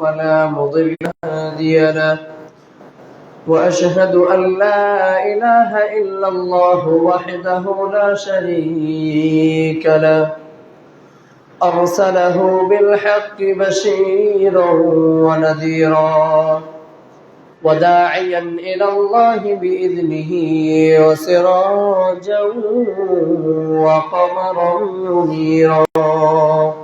فلا مضل هادي له وأشهد أن لا إله إلا الله وحده لا شريك له. أرسله بالحق بشيرا ونذيرا. وداعيا إلى الله بإذنه وسراجا وقمرا منيرا.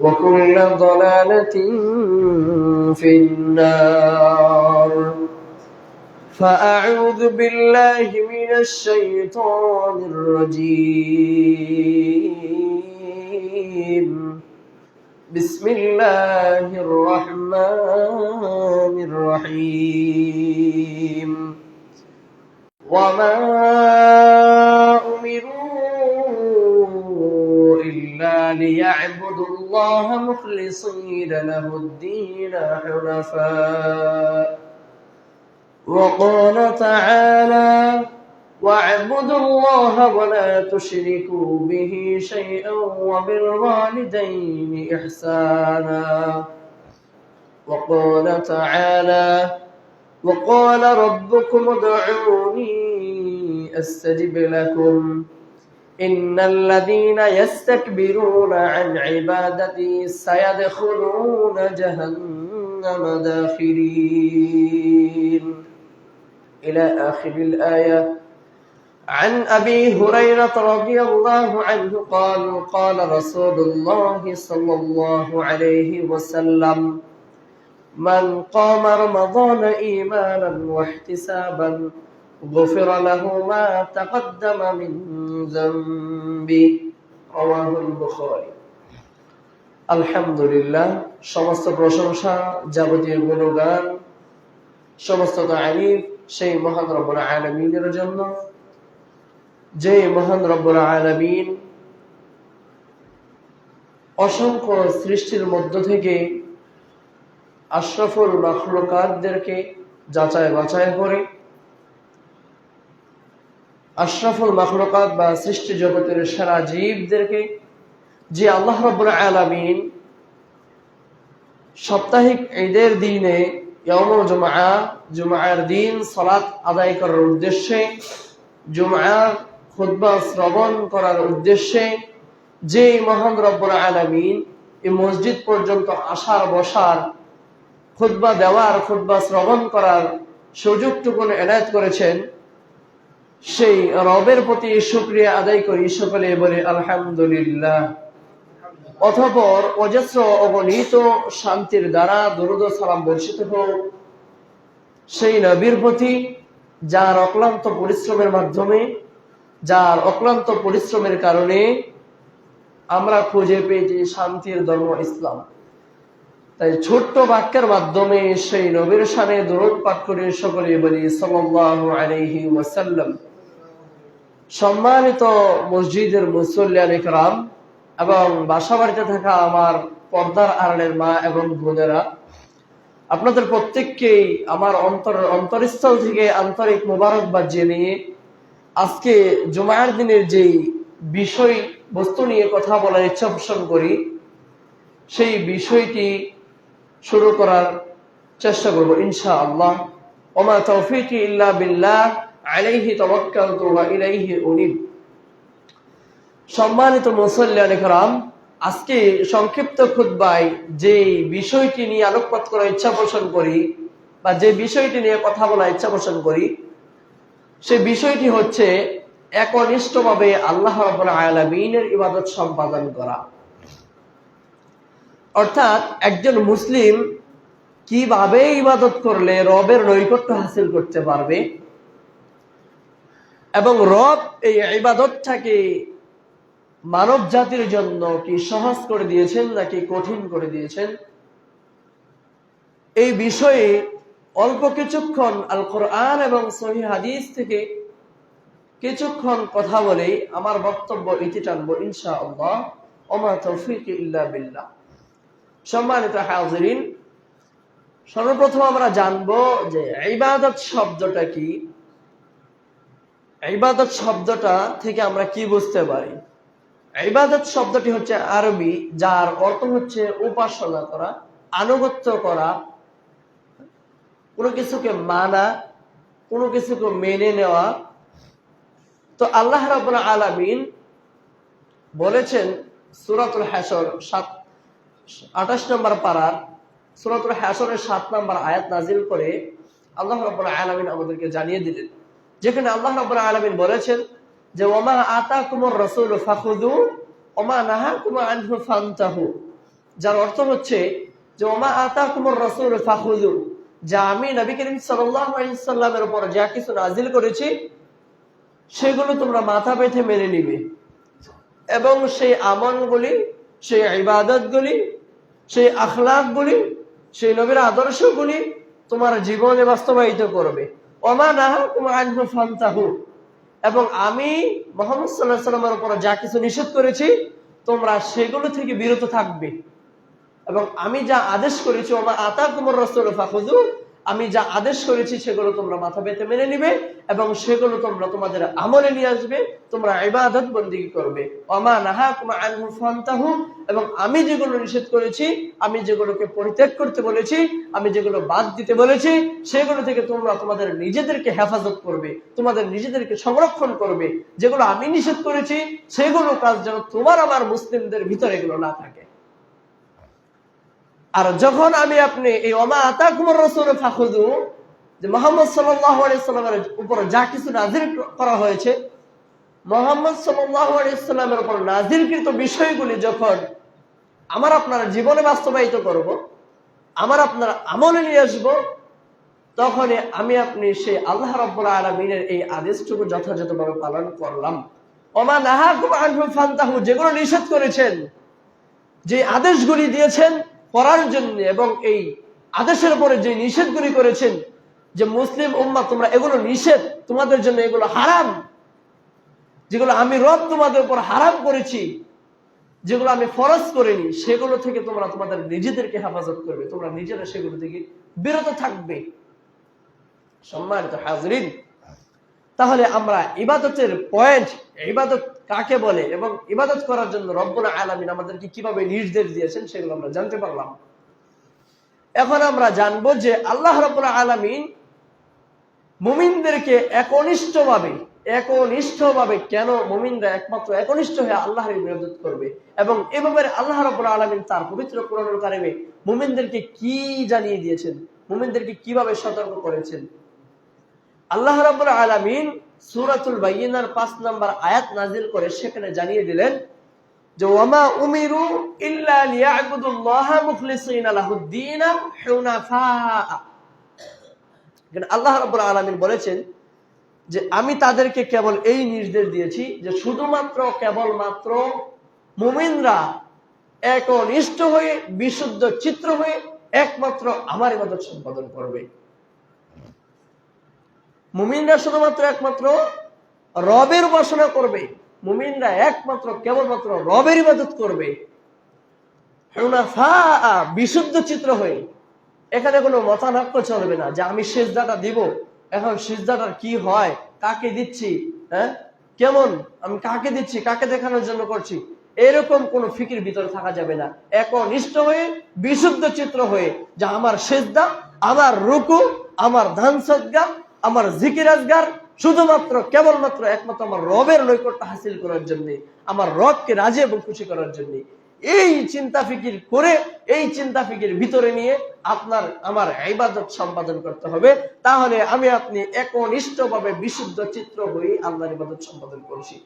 وكل ضلالة في النار. فأعوذ بالله من الشيطان الرجيم. بسم الله الرحمن الرحيم. وما أمروا إلا ليعبدوا الله مخلصين له الدين حنفاء. وقال تعالى واعبدوا الله ولا تشركوا به شيئا وبالوالدين إحسانا. وقال تعالى وقال ربكم ادعوني أستجب لكم. إن الذين يستكبرون عن عبادتي سيدخلون جهنم داخرين. إلى آخر الآية. عن أبي هريرة رضي الله عنه قال قال رسول الله صلى الله عليه وسلم من قام رمضان إيمانا واحتسابا غفر له ما تقدم من ذنبه رواه البخاري আলহামদুলিল্লাহ সমস্ত প্রশংসা যাবতীয় গুণগান সমস্ত তারিফ সেই মহান রব্বুল আলমিনের জন্য যে মহান রব্বুল আলমিন অসংখ্য সৃষ্টির মধ্য থেকে আশরাফুল মখলুকাতদেরকে যাচাই বাছাই করে আশরাফুল মখলুকাত বা সৃষ্টি জগতের সারা জীবদেরকে যে আল্লাহ রব্বুল আলমিন সাপ্তাহিক ঈদের দিনে ইয়মুল জুমআ দিন সালাত আদায় করার উদ্দেশ্যে জুমআর খুতবা শ্রবণ করার উদ্দেশ্যে যে মহান রব্বুল আলমিন এই মসজিদ পর্যন্ত আসার বসার খুতবা দেওয়ার, খুতবা শ্রবণ করার সুযোগটুকু এনায়ত করেছেন। সেই রবের প্রতি শুক্রিয়া আদায় করি সকলে বলে আলহামদুলিল্লাহ। অথপর অজস্র অগণিত শান্তির দ্বারা দুরুদ সালাম বর্ষিত হোক। সেই নবীর প্রতি যার অক্লান্ত পরিশ্রমের মাধ্যমে, যার অক্লান্ত পরিশ্রমের কারণে আমরা খুঁজে পেয়েছি শান্তির ধর্ম ইসলাম। তাই ছোট্ট বাক্যের মাধ্যমে সেই নবীর সানে দরদ পাঠ করে সকলে বলি সাল্লাল্লাহু আলাইহি ওয়াসাল্লাম। সম্মানিত মসজিদের মুসল্লিয়ান ইকরাম এবং বাসা বাড়িতে থাকা আমার পর্দার আড়ালের মা এবং বোনেরা, আপনাদের প্রত্যেককেই আমার অন্তর, অন্তরস্থল থেকে আন্তরিক মোবারকবাদ জানিয়ে আজকে জুমায়ের দিনের যেই বিষয় বস্তু নিয়ে কথা বলার ইচ্ছা পোষণ করি, সেই বিষয়টি শুরু করার চেষ্টা করব ইনশা আল্লাহ ওমা তৌফিক ইল্লা বিল্লাহ। আলাইহি তাওয়াক্কালতু ওয়া ইলাইহি উনিব। সম্মানিত মুসল্লিয়ান ইকরাম, আজকে সংক্ষিপ্ত খুতবায় যে বিষয়টি নিয়ে আলোকপাত করার ইচ্ছা পোষণ করি বা যে বিষয়টি নিয়ে কথা বলার ইচ্ছা পোষণ করি, সে বিষয়টি হচ্ছে একনিষ্ঠভাবে আল্লাহ রাব্বুল আলামিনের ইবাদত সম্পাদন করা। অর্থাৎ একজন মুসলিম কীভাবে ইবাদত করলে রবের নৈকট্য হাসিল করতে পারবে এবং রব এই ইবাদতটাকে মানব জাতির জন্য কি সহজ করে দিয়েছেন নাকি কঠিন করে দিয়েছেন? এই বিষয়ে অল্প কিছুক্ষণ আল কোরআন এবং সহি হাদিস থেকে কিছুক্ষণ কথা বলেই আমার বক্তব্য ইতি টানবো ইনশা আল্লাহ তৌফিক সম্মানিত হাজরিন, সর্বপ্রথম আমরা জানব যে ইবাদত শব্দটা কি? ইবাদত শব্দটা থেকে আমরা কি বুঝতে পারি? ইবাদত শব্দটি হচ্ছে আরবি, যার অর্থ হচ্ছে উপাসনা করা, আনুগত্য করা, কোনো কিছুকে মানা, কোনো কিছুকে মেনে নেওয়া। তো আল্লাহ রাবুল আলামিন বলেছেন সুরাতুল হাসর সাত, আঠাশ নম্বর পাড়ার সুরাতুল হাসরের সাত নম্বর আয়াত নাজিল করে আল্লাহ রাবুল আলামিন আমাদেরকে জানিয়ে দিলেন। যেখানে আল্লাহ রাবুল আলামিন বলেছেন যে, ওমা আতা কুমর রসুল ফাখুদু ওমা নাহা কুমা আনহু ফান্তাহু। যার অর্থ হচ্ছে যে, ওমা আতা কুমর রসুল ফাখুদু যা আমি নবী করিম সাল্লামের উপর যা কিছু নাজিল করেছি, সেগুলো তোমরা মাথা পেতে মেনে নিবে। এবং সেই আমলগুলি, সেই ইবাদতগুলি, সেই আখলাকগুলি, সেই নবীর আদর্শগুলি তোমার জীবনে বাস্তবায়িত করবে। এবং আমি মোহাম্মদ সাল্লাহ উপর যা কিছু নিষেধ করেছি, তোমরা সেগুলো থেকে বিরত থাকবে। এবং আমি যা আদেশ করেছি, ওমা আতা কুমার রসুল ফাখুদু আমি যা আদেশ করেছি সেগুলো তোমরা মাথা পেতে মেনে নিবে এবং সেগুলো তোমরা তোমাদের আমলে নিয়ে আসবে, তোমরা ইবাদত বন্দী করবে। অমা নাহা কুমা আনহু এবং আমি যেগুলো নিষেধ করেছি, আমি যেগুলোকে পরিত্যাগ করতে বলেছি, আমি যেগুলো বাদ দিতে বলেছি, সেগুলো থেকে তোমরা তোমাদের নিজেদেরকে হেফাজত করবে, তোমাদের নিজেদেরকে সংরক্ষণ করবে। যেগুলো আমি নিষেধ করেছি, সেগুলো কাজ যেন তোমার আমার মুসলিমদের ভিতরে এগুলো না থাকে। আর যখন আমি আপনি এই অমা আতা কুমার রসুল ফাখুদু যে মোহাম্মদ সাল্লামের উপর যা কিছু নাজির করা হয়েছে, মোহাম্মদ সাল্লামের উপর নাজিরকৃত বিষয়গুলি যখন আমার আপনার জীবনে বাস্তবায়িত করব, আমার আপনার আমলে নিয়ে আসব তখন আমি আপনি সেই আল্লাহ রব্বুল আলমিনের এই আদেশটুকু যথাযথভাবে পালন করলাম। অমা নাহা ফান্তাহু, যেগুলো নিষেধ করেছেন, যে আদেশগুলি দিয়েছেন করার জন্য এবং এই আদেশের উপরে যে নিষেধগুলি করেছেন, যে মুসলিম উম্মা, তোমরা এগুলো নিষেধ, তোমাদের জন্য এগুলো হারাম, যেগুলো আমি রব তোমাদের উপর হারাম করেছি, যেগুলো আমি ফরজ করিনি, সেগুলো থেকে তোমরা তোমাদের নিজেদেরকে হেফাজত করবে, তোমরা নিজেরা সেগুলো থেকে বিরত থাকবে। সম্মানিত হাজরিন তাহলে আমরা ইবাদতের পয়েন্ট ইবাদত কাকে বলে এবং ইবাদত করার জন্য রব্বুল আলমিন আমাদেরকে কীভাবে নির্দেশ দিয়েছেন সেগুলো আমরা জানতে পারলাম। এখন আমরা জানব যে আল্লাহ রব্বুল আলমিন মুমিনদেরকে একনিষ্ঠভাবে একনিষ্ঠভাবে কেন মুমিনরা একমাত্র একনিষ্ঠ হয়ে আল্লাহর ইবাদত করবে এবং এভাবে আল্লাহ রব্বুল আলমিন তার পবিত্র কোরআনুল কারিমে মুমিনদেরকে কি জানিয়ে দিয়েছেন, মুমিনদেরকে কীভাবে সতর্ক করেছেন আল্লাহ রাবুল আলমিন সুরাতুল বাইনার পাঁচ নম্বর আয়াত নাজিল করে সেখানে জানিয়ে দিলেন যে, ওয়ামা উমিরু বলেছেন যে, আমি তাদেরকে কেবল এই নির্দেশ দিয়েছি যে, শুধুমাত্র কেবলমাত্র মুমিনরা একনিষ্ঠ হয়ে, বিশুদ্ধ চিত্র হয়ে, একমাত্র আমার ইবাদত সম্পাদন করবে। মুমিনরা শুধুমাত্র একমাত্র রবের উপাসনা করবে। মুমিনরা একমাত্র কেবলমাত্র রবের ইবাদত করবে। বিশুদ্ধ চিত্র হয়ে এখানে কোনো মতানক্য চলবে না যে আমি সেজদাটা দিব। এখন সেজদাটার কি হয়? কাকে দিচ্ছি? হ্যাঁ? কেমন? আমি কাকে দিচ্ছি? কাকে দেখানোর জন্য করছি? এরকম কোন ফিকির ভিতরে থাকা যাবে না। একনিষ্ঠ হয়ে, বিশুদ্ধ চিত্র হয়ে যা আমার সেজদা, আমার রুকু, আমার ধান সদ্গা আমার জিকির আজগার শুধুমাত্র, কেবলমাত্র একমাত্র আমার রবের নৈকট্য হাসিল করার জন্য, আমার রবকে রাজি এবং খুশি করার জন্য, এই চিন্তা ফিকির করে, এই চিন্তা ফিকির ভিতরে নিয়ে আপনার, আমার ইবাদত সম্পাদন করতে হবে। তাহলে আমি আপনি একনিষ্ঠভাবে বিশুদ্ধ চিত্র হয়ে আল্লাহর ইবাদত সম্পাদন করছি।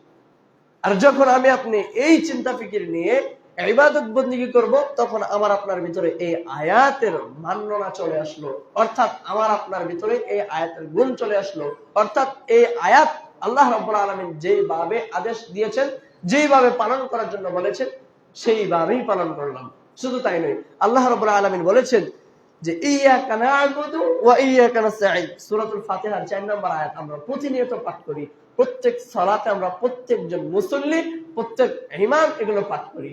আর যখন আমি আপনি এই চিন্তা ফিকির নিয়ে ইবাদত বন্দী করব? তখন আমার আপনার ভিতরে এই আয়াতের মান্যনা চলে আসলো। অর্থাৎ আমার আপনার ভিতরে এই আয়াতের গুণ চলে আসলো। অর্থাৎ এই আয়াত আল্লাহ রব্বুল আলমিন যেভাবে আদেশ দিয়েছেন, যেইভাবে পালন করার জন্য বলেছেন, সেইভাবেই পালন করলাম। শুধু তাই নয়, আল্লাহ রব্বুল আলমিন বলেছেন যে ফাতিহার 4 নম্বর আয়াত আমরা প্রতিনিয়ত পাঠ করি। প্রত্যেক সালাতে আমরা প্রত্যেকজন মুসল্লি, প্রত্যেক ইমাম এগুলো পাঠ করি।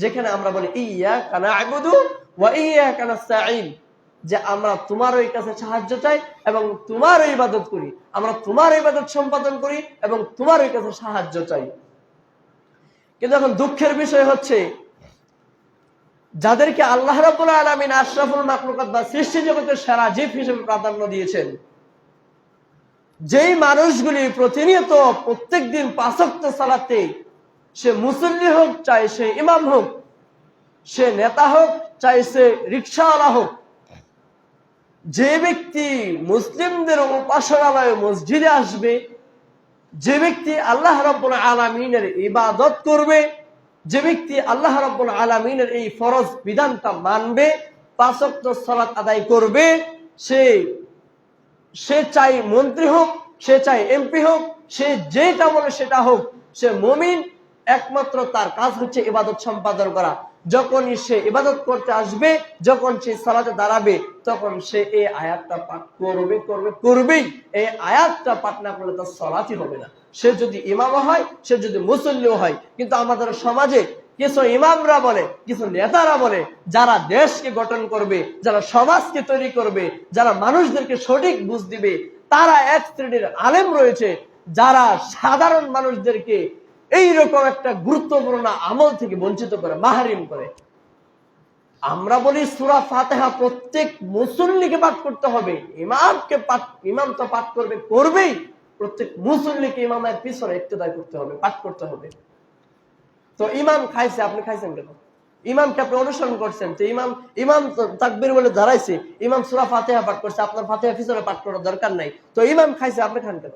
যেখানে আমরা বলি, ইয়াকা না'বুদু ওয়া ইয়াকা নাস্তাঈন যে আমরা তোমার ওই কাছে সাহায্য চাই এবং তোমার ইবাদত করি। আমরা তোমার ইবাদত সম্পাদন করি এবং তোমার ওই কাছে সাহায্য চাই। কিন্তু এখন দুঃখের বিষয় হচ্ছে, যাদেরকে আল্লাহ রাব্বুল আলামিন আশরাফুল মাখলুকাত বা সৃষ্টি জগতের সেরা জীব হিসেবে প্রাধান্য দিয়েছেন, যেই মানুষগুলি প্রতিনিয়ত প্রত্যেকদিন পাঁচক্ত সালাতে সে মুসল্লি হোক, চাই সে ইমাম হোক, সে নেতা হোক, চাই সে রিক্সাওয়ালা হোক। যে ব্যক্তি মুসলিমদের উপাসনালয় মসজিদে আসবে, যে ব্যক্তি আল্লাহ রব্বুল আলমিনের ইবাদত করবে, যে ব্যক্তি আল্লাহ রব্বুল আলমিনের এই ফরজ বিধানটা মানবে পাঁচক্ত সালাত আদায় করবে, সে সে চাই মন্ত্রী হোক, সে চাই এমপি হোক, সে যেটা বলে সেটা হোক, সে মমিন একমাত্র তার কাজ হচ্ছে ইবাদত সম্পাদন করা। যখনই সে ইবাদত করতে আসবে, যখন সে সালাতে দাঁড়াবে, তখন সে এই আয়াতটা পাঠ করবে করবে করবেই এই আয়াতটা পাঠ না করলে তার সলাতই হবে না। সে যদি ইমাম হয়, সে যদি মুসল্লিও হয়, কিন্তু আমাদের সমাজে কিছু ইমামরা বলে, কিছু নেতারা বলে, যারা দেশকে গঠন করবে, যারা সমাজকে তৈরি করবে, যারা মানুষদেরকে সঠিক বুঝ দিবে, তারা এক শ্রেণির আলেম রয়েছে, যারা সাধারণ মানুষদেরকে এইরকম একটা গুরুত্বপূর্ণ আমল থেকে বঞ্চিত করে, মাহারিম করে। আমরা বলি সুরা ফাতেহা প্রত্যেক মুসল্লিকে পাঠ করতে হবে। ইমামকে পাঠ, ইমাম তো পাঠ করবে, করবেই। প্রত্যেক মুসল্লিকে ইমামের পিছনে ইক্তেদায় করতে হবে, পাঠ করতে হবে। তো ইমাম খাইছে, আপনি খাইছেন কেন? ইমামকে আপনি অনুসরণ করছেন, তো ইমাম ইমাম তাকবির বলে দাঁড়াইছে ইমাম সুরা ফাতেহা পাঠ করছে, আপনার ফাতেহা পিছনে পাঠ করার দরকার নাই। তো ইমাম খাইছে, আপনি খান কেন?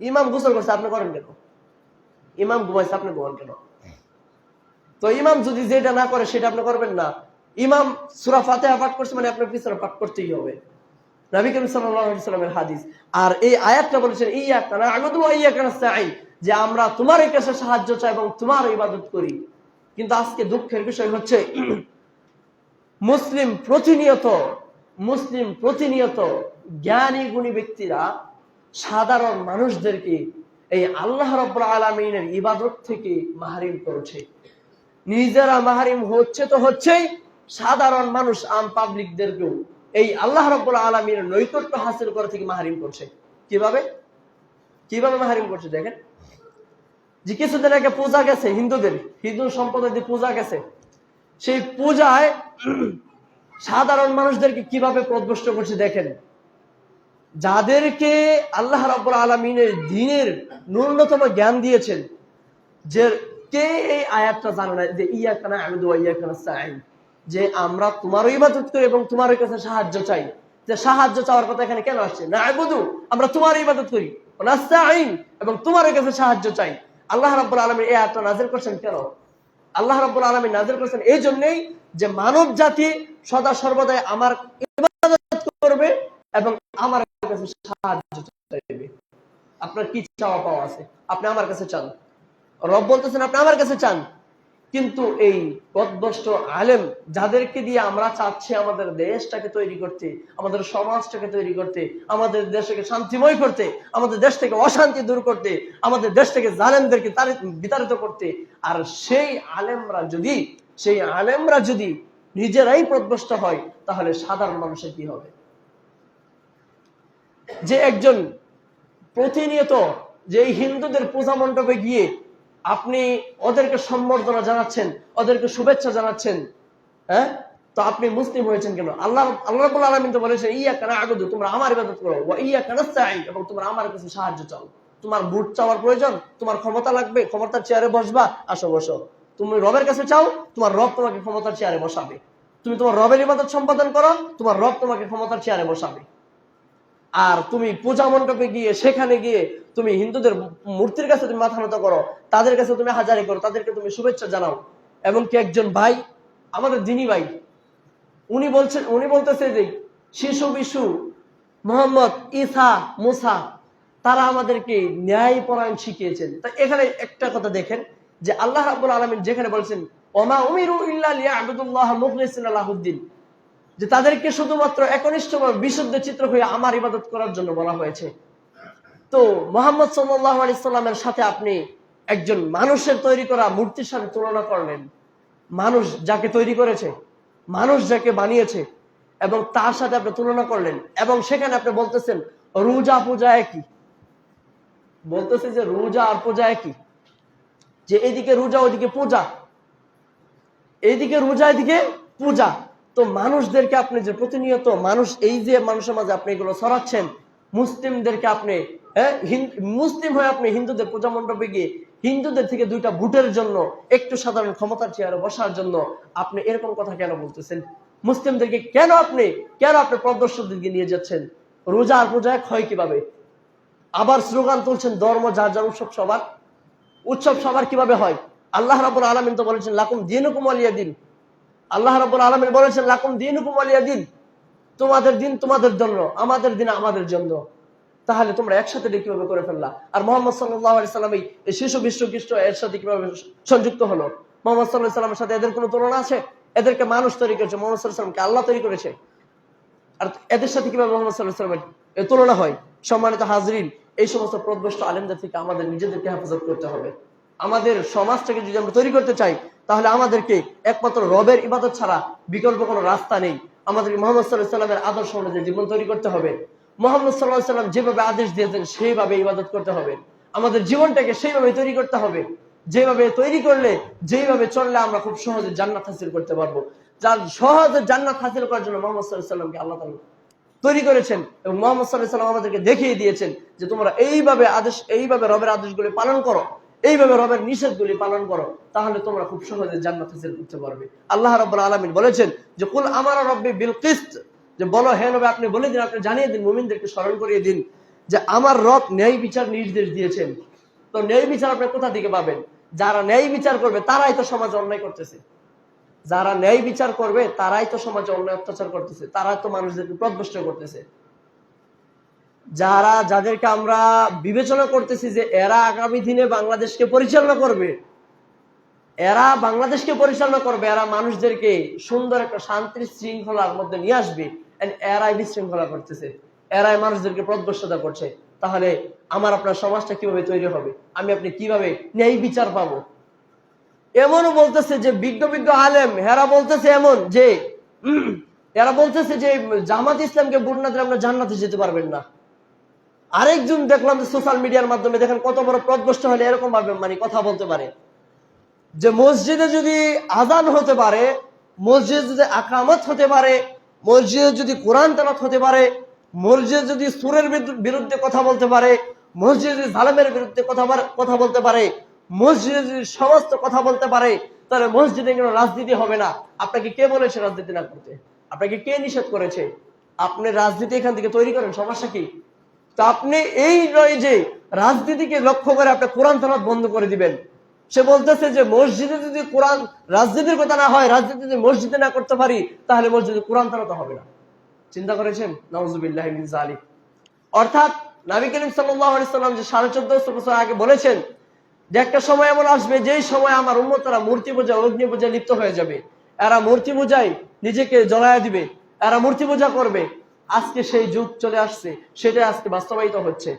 ইমাম গোসল করছে, আপনি করেন কেন? ইমাম ঘুমাইছে, আপনি ঘুমান কেন? তো ইমাম যদি যেটা না করে, সেটা আপনি করবেন না। ইমাম সুরা ফাতেহা পাঠ করছে মানে আপনার পিছনে পাঠ করতেই হবে। নবী করিম সাল্লামের হাদিস। আর এই আয়াতটা বলেছেন ইয়া যে আমরা তোমার কাছে সাহায্য চাই এবং তোমার ইবাদত করি। কিন্তু আজকে দুঃখের বিষয় হচ্ছে, মুসলিম প্রতিনিয়ত মুসলিম প্রতিনিয়ত জ্ঞানী, গুণী ব্যক্তিরা সাধারণ মানুষদেরকে এই আল্লাহ রব্বুল আলমিনের ইবাদত থেকে মাহারিম করেছে। নিজেরা মাহারিম হচ্ছে তো হচ্ছেই, সাধারণ মানুষ আম পাবলিকদেরকেও এই আল্লাহ রব্বুল আলমীর নৈকট্য হাসিল করা থেকে মাহারিম করছে। কীভাবে? কীভাবে মাহারিম করছে দেখেন। যে কিছুদিন আগে পূজা গেছে হিন্দুদের, হিন্দু সম্প্রদায় পূজা গেছে, সেই পূজায় সাধারণ মানুষদেরকে কীভাবে প্রদবষ্ট করছে দেখেন। যাদেরকে আল্লাহ রাব্বুল আলমিনের দিনের ন্যূনতম জ্ঞান দিয়েছেন, যে কে এই আয়াতটা জানে না, যে ইয়া কানা আমি ইয়া সাইন যে আমরা তোমারও ইবাদত করি এবং তোমার কাছে সাহায্য চাই। যে সাহায্য চাওয়ার কথা এখানে কেন আসছে? না আবুদু আমরা তোমার ইবাদত করি। নাস্তাইন এবং তোমার কাছে সাহায্য চাই। আল্লাহ রাব্বুল আলামিন এই আয়াতটা নাজিল করছেন কেন? আল্লাহ রাব্বুল আলামিন নাজিল করছেন এই জন্যই যে মানব জাতি সদা সর্বদাই আমার ইবাদত করবে এবং আমার কাছে সাহায্য চাইবে আপনার কি চাওয়া পাওয়া আছে? আপনি আমার কাছে চান। রব বলতেছেন, আপনি আমার কাছে চান। কিন্তু এই পদভষ্ট আলেম যাদেরকে দিয়ে আমরা চাচ্ছি আমাদের দেশটাকে তৈরি করতে, আমাদের সমাজটাকে তৈরি করতে, আমাদের দেশকে শান্তিময় করতে, আমাদের দেশ থেকে অশান্তি দূর করতে, আমাদের দেশ থেকে জালেমদেরকে বিতাড়িত করতে, আর সেই আলেমরা যদি, সেই আলেমরা যদি নিজেরাই পদভষ্ট হয়, তাহলে সাধারণ মানুষের কি হবে? যে একজন প্রতিনিয়ত যে হিন্দুদের পূজা মণ্ডপে গিয়ে আপনি ওদেরকে সম্বর্ধনা জানাচ্ছেন, ওদেরকে শুভেচ্ছা জানাচ্ছেন হ্যাঁ? তো আপনি মুসলিম হয়েছেন কেন? আল্লাহ আল্লাহ তো বলেছেন ইয়া কানা আগুদু তোমরা আমার ইবাদত করো ইয়া কানা সাই এবং তোমরা আমার কাছে সাহায্য চাও। তোমার ভোট চাওয়ার প্রয়োজন, তোমার ক্ষমতা লাগবে, ক্ষমতার চেয়ারে বসবা, আসো, বসো। তুমি রবের কাছে চাও, তোমার রব তোমাকে ক্ষমতার চেয়ারে বসাবে। তুমি তোমার রবের ইবাদত সম্পাদন করো, তোমার রব তোমাকে ক্ষমতার চেয়ারে বসাবে। আর তুমি পূজা মণ্ডপে গিয়ে, সেখানে গিয়ে তুমি হিন্দুদের মূর্তির কাছে তুমি মাথা নত করো, তাদের কাছে তুমি হাজারি করো, তাদেরকে তুমি শুভেচ্ছা জানাও। এবং কি একজন ভাই, আমাদের দিনী ভাই, উনি বলছেন উনি বলতেছে যে, শিশু বিশু, মোহাম্মদ ইসা মুসা, তারা আমাদেরকে ন্যায় পরায়ণ শিখিয়েছেন। তা এখানে একটা কথা দেখেন, যে আল্লাহ রাবুল আলমিন যেখানে বলছেন, ওমা উমিরু ইল্লা লিয়াবুদুল্লাহ মুখলিসিন আলাহুদ্দিন যে তাদেরকে শুধুমাত্র একনিষ্ঠ বা বিশুদ্ধ চিত্র হয়ে আমার ইবাদত করার জন্য বলা হয়েছে। তো মোহাম্মদ সাল্লাহ আলাইসাল্লামের সাথে আপনি একজন মানুষের তৈরি করা মূর্তির সাথে তুলনা করলেন। মানুষ যাকে তৈরি করেছে, মানুষ যাকে বানিয়েছে, এবং তার সাথে আপনি তুলনা করলেন, এবং সেখানে আপনি বলতেছেন, রোজা পূজা একই বলতেছে যে রোজা আর পূজা একই যে এদিকে রোজা ওইদিকে পূজা। এইদিকে রোজা, এদিকে পূজা। তো মানুষদেরকে আপনি যে প্রতিনিয়ত, মানুষ এই যে মানুষের মাঝে আপনি এগুলো ছড়াচ্ছেন, মুসলিমদেরকে আপনি হ্যাঁ মুসলিম হয়ে আপনি হিন্দুদের পূজা মণ্ডপে গিয়ে হিন্দুদের থেকে দুইটা ভোটের জন্য একটু সাধারণ ক্ষমতার চেয়ারে বসার জন্য আপনি এরকম কথা কেন বলতেছেন? মুসলিমদেরকে কেন আপনি কেন আপনি প্রদর্শকদেরকে নিয়ে যাচ্ছেন? রোজা আর পূজা এক হয় কীভাবে? আবার স্লোগান তুলছেন, ধর্ম, যার যার উৎসব সবার উৎসব সবার কীভাবে হয়? আল্লাহ রাবুল আলমিন তো বলেছেন, লাকুম দিন হুকুম আলিয়া দিন আল্লাহ রাবুল আলমিন বলেছেন, লাকুম দিন হুকুম আলিয়া দিন। তোমাদের দিন তোমাদের জন্য, আমাদের দিন আমাদের জন্য। তাহলে তোমরা একসাথে কীভাবে করে ফেললা? আর মোহাম্মদ সাল্লাম এই শিশু বিশ্ব খ্রিস্ট এর সাথে কীভাবে সংযুক্ত হলো? মোহাম্মদ সাল্লাহ সাল্লামের সাথে এদের কোনো তুলনা আছে? এদেরকে মানুষ তৈরি করেছে, মোহাম্মদ সাল্লাহ সাল্লামকে আল্লাহ তৈরি করেছে। আর এদের সাথে কীভাবে মোহাম্মদ সাল্লাহ সাল্লামের এ তুলনা হয়? সম্মানিত হাজরিন, এই সমস্ত প্রদবষ্ট আলেমদের থেকে আমাদের নিজেদেরকে হেফাজত করতে হবে। আমাদের সমাজটাকে যদি আমরা তৈরি করতে চাই, তাহলে আমাদেরকে একমাত্র রবের ইবাদত ছাড়া বিকল্প কোনো রাস্তা নেই। আমাদেরকে মোহাম্মদ সাল্লাহ সাল্লামের আদর্শ অনুযায়ী জীবন তৈরি করতে হবে। মোহাম্মদ সাল্লাহ সাল্লাম যেভাবে আদেশ দিয়েছেন, সেইভাবে ইবাদত করতে হবে। আমাদের জীবনটাকে সেইভাবে তৈরি করতে হবে। যেভাবে তৈরি করলে, যেভাবে চললে আমরা খুব সহজে জান্নাত হাসিল করতে পারব। যার সহজে জান্নাত হাসিল করার জন্য মোহাম্মদ সাল্লাহ সাল্লামকে আল্লাহ তাআলা তৈরি করেছেন এবং মোহাম্মদ সাল্লাহ সাল্লাম আমাদেরকে দেখিয়ে দিয়েছেন যে তোমরা এইভাবে আদেশ, এইভাবে রবের আদেশগুলি পালন করো। এইভাবে রবের নিষেধগুলি পালন করো, তাহলে তোমরা খুব সহজে জান্নাত হাসিল করতে পারবে। আল্লাহ রাব্বুল আলামিন বলেছেন যে, কুল আমার রব্বি বিল কিসত? যে, বলো, হে নবী, আপনি বলে দিন, আপনি জানিয়ে দিন, মুমিনদেরকে স্মরণ করিয়ে দিন যে, আমার রব ন্যায় বিচার নির্দেশ দিয়েছেন। তো ন্যায় বিচার আপনি কোথা থেকে পাবেন? যারা ন্যায় বিচার করবে, তারাই তো সমাজে অন্যায় করতেছে। যারা ন্যায় বিচার করবে, তারাই তো সমাজে অন্যায় অত্যাচার করতেছে। তারা তো মানুষদেরকে প্রদবষ্ট করতেছে। যারা, যাদেরকে আমরা বিবেচনা করতেছি যে এরা আগামী দিনে বাংলাদেশকে পরিচালনা করবে, এরা বাংলাদেশকে পরিচালনা করবে, এরা মানুষদেরকে সুন্দর একটা শান্তির শৃঙ্খলার মধ্যে নিয়ে আসবে এরাই বিশৃঙ্খলা করতেছে, এরাই মানুষদেরকে প্রদবস্ততা করছে, তাহলে আমার আপনার সমাজটা কীভাবে তৈরি হবে? আমি আপনি কীভাবে ন্যায় বিচার পাবো? এমনও বলতেছে যে বিজ্ঞ বিজ্ঞ আলেম, হেরা বলতেছে এমন যে এরা বলতেছে যে জামাত ইসলামকে ভোট না দিলে আপনার জান্নাতে যেতে পারবেন না। আরেকজন দেখলাম যে সোশ্যাল মিডিয়ার মাধ্যমে দেখেন কত বড় প্রদবষ্ট হলে এরকম ভাবে মানে কথা বলতে পারে। যে মসজিদে যদি আজান হতে পারে, মসজিদে যদি আকামত হতে পারে, মসজিদে যদি কোরআন তালাত হতে পারে, মসজিদে যদি সুরের বিরুদ্ধে কথা বলতে পারে, মসজিদে যদি জালেমের বিরুদ্ধে কথা কথা বলতে পারে, মসজিদে যদি সমস্ত কথা বলতে পারে, তাহলে মসজিদে কোনো রাজনীতি হবে না। আপনাকে কে বলেছে রাজনীতি না করতে? আপনাকে কে নিষেধ করেছে? আপনি রাজনীতি এখান থেকে তৈরি করেন, সমস্যা কি? তো আপনি এই নয় যে রাজনীতিকে লক্ষ্য করে আপনি কোরআন তালাত বন্ধ করে দিবেন। সে বলতেছে যে মসজিদে যদি কোরআন রাজনীতির কথা না হয়, রাজনীতি যদি মসজিদে না করতে পারি, তাহলে মসজিদে কোরআন তালাত হবে না। চিন্তা করেছেন? নওয়াজুবিল্লাহ জালিক অর্থাৎ নবী করিম সাল্লাম যে সাড়ে চোদ্দশো বছর আগে বলেছেন যে একটা সময় এমন আসবে, যেই সময় আমার উন্মতরা মূর্তি পূজা, অগ্নি পূজা লিপ্ত হয়ে যাবে। এরা মূর্তি পূজায় নিজেকে জ্বলায় দিবে। এরা মূর্তি পূজা করবে। আজকে সেই যুগ চলে আসছে, সেটাই আজকে বাস্তবায়িত হচ্ছে।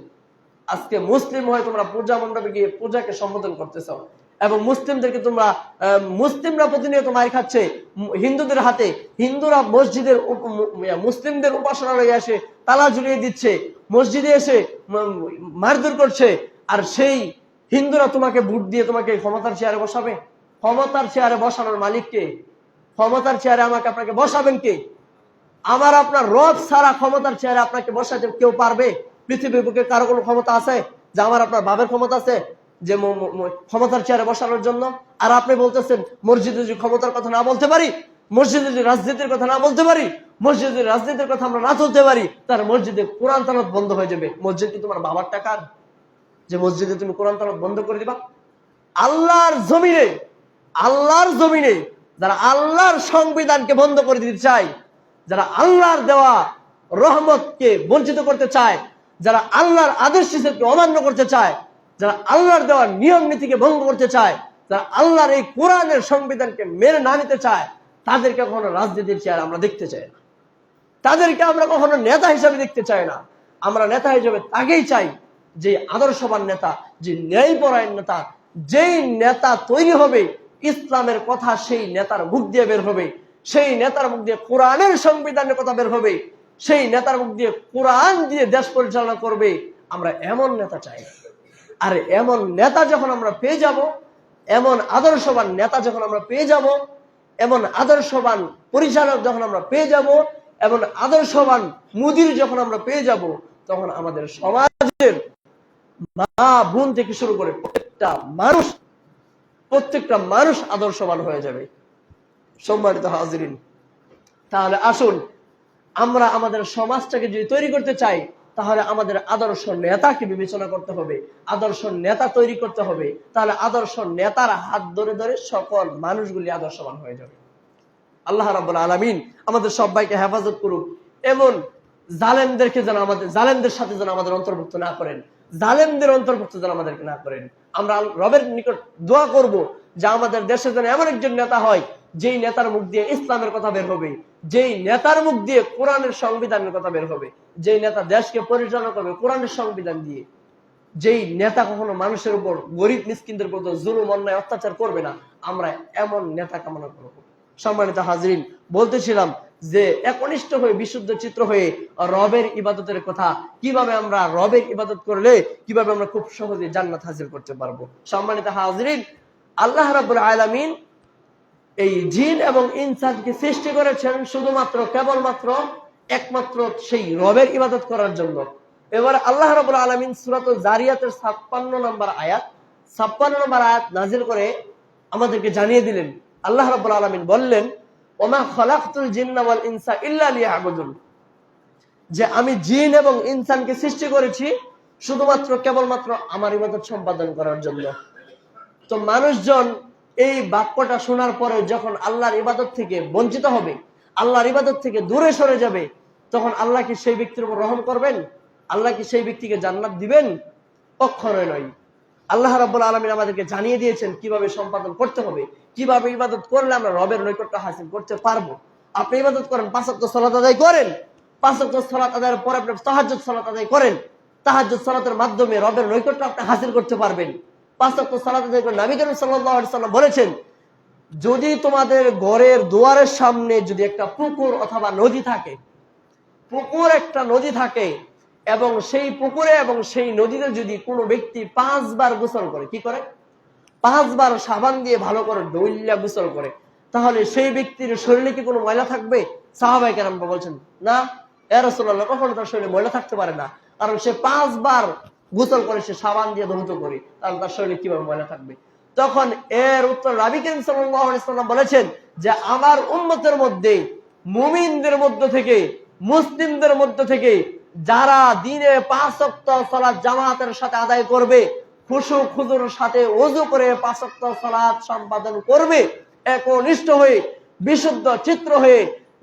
আজকে মুসলিম হয়ে তোমরা পূজা মণ্ডপে গিয়ে পূজাকে সম্বোধন করতেছ এবং মুসলিমদেরকে তোমরা মুসলিমরা প্রতিনিয়ত মার খাচ্ছে, হিন্দুদের হাতে হিন্দুরা মসজিদের মুসলিমদের উপাসনালয়ে এসে তালা ঝুলিয়ে দিচ্ছে, মসজিদে এসে মারধর করছে, আর সেই হিন্দুরা তোমাকে ভোট দিয়ে তোমাকে ক্ষমতার চেয়ারে বসাবে? ক্ষমতার চেয়ারে বসানোর মালিককে? ক্ষমতার চেয়ারে আমাকে আপনাকে বসাবেন কে? আমার আপনার রব সারা ক্ষমতার চেয়ারে আপনাকে বসাতে কেউ পারবে? পৃথিবীর বুকে কারও কোনো ক্ষমতা আছে? যে আমার আপনার বাবের ক্ষমতা আছে? যে ক্ষমতার চেয়ারে বসানোর জন্য? আর আপনি বলতেছেন, মসজিদে যদি ক্ষমতার কথা না বলতে পারি, মসজিদে যদি রাজনীতির কথা না বলতে পারি মসজিদের রাজনীতির কথা আমরা না তুলতে পারি, তার মসজিদে কোরআন তালাত বন্ধ হয়ে যাবে। মসজিদ কি তোমার বাবার টাকার যে মসজিদে তুমি কোরআন তালাত বন্ধ করে দিবা? আল্লাহর জমিনে আল্লাহর জমিনে যারা আল্লাহর সংবিধানকে বন্ধ করে দিতে চায় যারা আল্লাহর দেওয়া রহমতকে বঞ্চিত করতে চায়, যারা আল্লাহর আদর্শ হিসেবে অমান্য করতে চায়, যারা আল্লাহর দেওয়া নিয়ম নীতিকে ভঙ্গ করতে চায়, যারা আল্লাহর এই কোরআনের সংবিধানকে মেনে না নিতে চায়, তাদেরকে কখনো রাজনীতির চেয়ার আমরা দেখতে চাই না। তাদেরকে আমরা কখনো নেতা হিসাবে দেখতে চাই না। আমরা নেতা হিসাবে তাকেই চাই যে আদর্শবান নেতা, যে ন্যায়পরায়ণ নেতা, যেই নেতা তৈরি হবে, ইসলামের কথা সেই নেতার মুখ দিয়ে বের হবে। সেই নেতার মুখ দিয়ে কোরআনের সংবিধানের কথা বের হবে, সেই নেতার মুখ দিয়ে কোরআন দিয়ে দেশ পরিচালনা করবে, আমরা এমন নেতা চাই আর এমন নেতা যখন আমরা পেয়ে যাব, এমন আদর্শবান নেতা যখন আমরা পেয়ে যাব, এমন আদর্শবান পরিচালক যখন আমরা পেয়ে যাব, এমন আদর্শবান মুদির যখন আমরা পেয়ে যাব, তখন আমাদের সমাজের মা বোন থেকে শুরু করে প্রত্যেকটা মানুষ প্রত্যেকটা মানুষ আদর্শবান হয়ে যাবে। সম্মানিত হাজরিন, তাহলে আসুন, আমরা আমাদের সমাজটাকে যদি তৈরি করতে চাই, তাহলে আমাদের আদর্শ নেতাকে বিবেচনা করতে হবে। আদর্শ নেতা তৈরি করতে হবে। তাহলে আদর্শ নেতার হাত ধরে ধরে সকল মানুষগুলি আদর্শবান হয়ে যাবে। আল্লাহ রাব্বুল আলামিন আমাদের সবাইকে হেফাজত করুক। এমন জালেমদেরকে যেন আমাদের জালেমদের সাথে যেন আমাদের অন্তর্ভুক্ত না করেন। জালেমদের অন্তর্ভুক্ত যেন আমাদেরকে না করেন। আমরা রবের নিকট দোয়া করব যে আমাদের দেশে যেন এমন একজন নেতা হয় যেই নেতার মুখ দিয়ে ইসলামের কথা বের হবে, যেই নেতার মুখ দিয়ে কোরআনের সংবিধানের কথা বের হবে, যেই নেতা দেশকে পরিচালনা করবে কোরআনের সংবিধান দিয়ে, যেই নেতা কখনো মানুষের উপর গরিব মিসকিনদের উপর জুলুম, অন্যায়, অত্যাচার করবে না, আমরা এমন নেতা কামনা করব। সম্মানিত হাজরিন, বলতেছিলাম যে একনিষ্ঠ হয়ে, বিশুদ্ধ চিত্র হয়ে রবের ইবাদতের কথা, কীভাবে আমরা রবের ইবাদত করলে, কীভাবে আমরা খুব সহজে জান্নাত হাজির করতে পারব? সম্মানিত হাজরিন, আল্লাহ রাবুল আলামিন এই জিন এবং ইনসানকে সৃষ্টি করেছেন শুধুমাত্র, কেবলমাত্র, একমাত্র সেই রবের ইবাদত করার জন্য। এবার আল্লাহ রাবুল আলমিন সুরাত জারিয়াতের ছাপ্পান্ন নম্বর আয়াত, ছাপ্পান্ন নম্বর আয়াত নাজিল করে আমাদেরকে জানিয়ে দিলেন। আল্লাহ রাবুল আলমিন বললেন, ওমা খলাকুল জিন্না ওয়াল ইনসা ইল্লা যে আমি জিন এবং ইনসানকে সৃষ্টি করেছি শুধুমাত্র, কেবলমাত্র আমার ইবাদত সম্পাদন করার জন্য। তো মানুষজন এই বাক্যটা শোনার পরে যখন আল্লাহর ইবাদত থেকে বঞ্চিত হবে, আল্লাহর ইবাদত থেকে দূরে সরে যাবে, তখন আল্লাহ কি সেই ব্যক্তির উপর রহম করবেন? আল্লাহ কি সেই ব্যক্তিকে জান্নাত দিবেন? কখনোই নয়। আল্লাহ রাব্বুল আলমিন আমাদেরকে জানিয়ে দিয়েছেন কীভাবে সম্পাদন করতে হবে, কীভাবে ইবাদত করলে আমরা রবের নৈকট্য হাসিল করতে পারব। আপনি ইবাদত করেন পাঁচক্ত সলাত আদায় করেন পাঁচক্ত সলাত আদায়ের পরে আপনি তাহাজ্জুদ সলাত আদায় করেন, তাহাজ্জুদ সলাতের মাধ্যমে রবের নৈকট্য আপনি হাসিল করতে পারবেন। পাঁচক্ত সলাত নবী করিম সাল্লাম বলেছেন, যদি তোমাদের ঘরের দুয়ারের সামনে যদি একটা পুকুর অথবা নদী থাকে, পুকুর একটা নদী থাকে এবং সেই পুকুরে এবং সেই নদীতে যদি কোনো ব্যক্তি পাঁচবার গোসল করে, কি করে? পাঁচবার সাবান দিয়ে ভালো করে দৈল্যা গোসল করে, তাহলে সেই ব্যক্তির শরীরে কি কোনো ময়লা থাকবে? সাহাবাই কেরাম বলছেন, না। এরসোল্লাহ কখনো তার শরীরে ময়লা থাকতে পারে না। কারণ সে পাঁচবার গোসল করে সে সাবান দিয়ে ধৌত করে, তাহলে তার শরীরে কীভাবে ময়লা থাকবে? তখন এর উত্তর রাবি করিম সাল্লাম বলেছেন যে, আমার উন্মতের মধ্যে, মুমিনদের মধ্য থেকে, মুসলিমদের মধ্য থেকে যারা দিনে পাঁচ সলাৎ জামাতের সাথে আদায় করবে, খুশু খুদুর সাথে অজু করে পাঁচক্ত সলাৎ সম্পাদন করবে, একনিষ্ঠ হয়ে, বিশুদ্ধ চিত্র হয়ে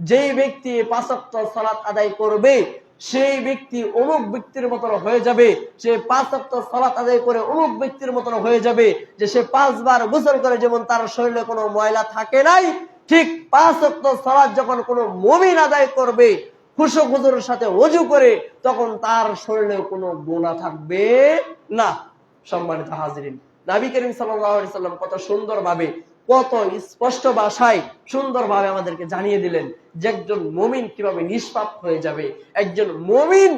যেই ব্যক্তি পাঁচক্ত সলাৎ আদায় করবে সেই ব্যক্তি অমুক ব্যক্তির মতন হয়ে যাবে, সে পাঁচ অক্ত সলাৎ আদায় করে অমুক ব্যক্তির মতন হয়ে যাবে, যে সে পাঁচবার গোসল করে যেমন তার শরীরে কোনো ময়লা থাকে নাই, ঠিক পাঁচ অক্ত সলাৎ যখন কোনো মমিন আদায় করবে, খুশো খুজুরের সাথে অজু করে, তখন তার শরীরে কোনো গোনা থাকবে না। সম্মানিত হাজিরিন, নাবি করিম সাল্লাম কত সুন্দর ভাবে কত স্পষ্ট ভাষায় সুন্দর ভাবে আমাদেরকে জানিয়ে দিলেন যে একজন মমিন কীভাবে নিষ্পাপ হয়ে যাবে, একজন মমিন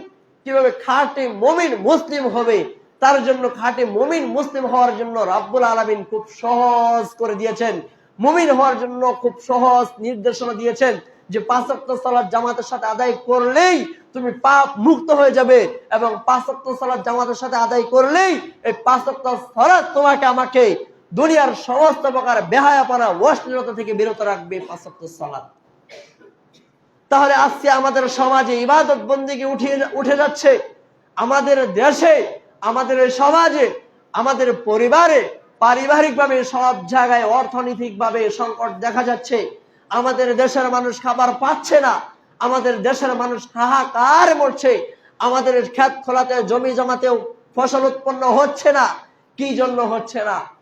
কীভাবে খাটে মমিন মুসলিম হবে, তার জন্য খাটে মমিন মুসলিম হওয়ার জন্য রাব্বুল আলমিন খুব সহজ করে দিয়েছেন। মুমিন হওয়ার জন্য খুব সহজ নির্দেশনা দিয়েছেন যে পাঁচক্ত সালাদ জামাতের সাথে আদায় করলেই তুমি পাপ মুক্ত হয়ে যাবে এবং পাঁচক্ত সালাদ জামাতের সাথে আদায় করলেই এই পাঁচক্ত সালাদ তোমাকে, আমাকে দুনিয়ার সমস্ত প্রকার বেহায়াপনা, অশ্লীলতা থেকে বিরত রাখবে পাঁচক্ত সালাদ তাহলে আজকে আমাদের সমাজে ইবাদত বন্দিকে উঠে উঠে যাচ্ছে। আমাদের দেশে, আমাদের সমাজে, আমাদের পরিবারে পারিবারিকভাবে সব জায়গায় অর্থনৈতিকভাবে সংকট দেখা যাচ্ছে। আমাদের দেশের মানুষ খাবার পাচ্ছে না। আমাদের দেশের মানুষ হাহাকার মরছে। আমাদের ক্ষেত খোলাতে, জমি জমাতেও ফসল উৎপন্ন হচ্ছে না। কি জন্য হচ্ছে না?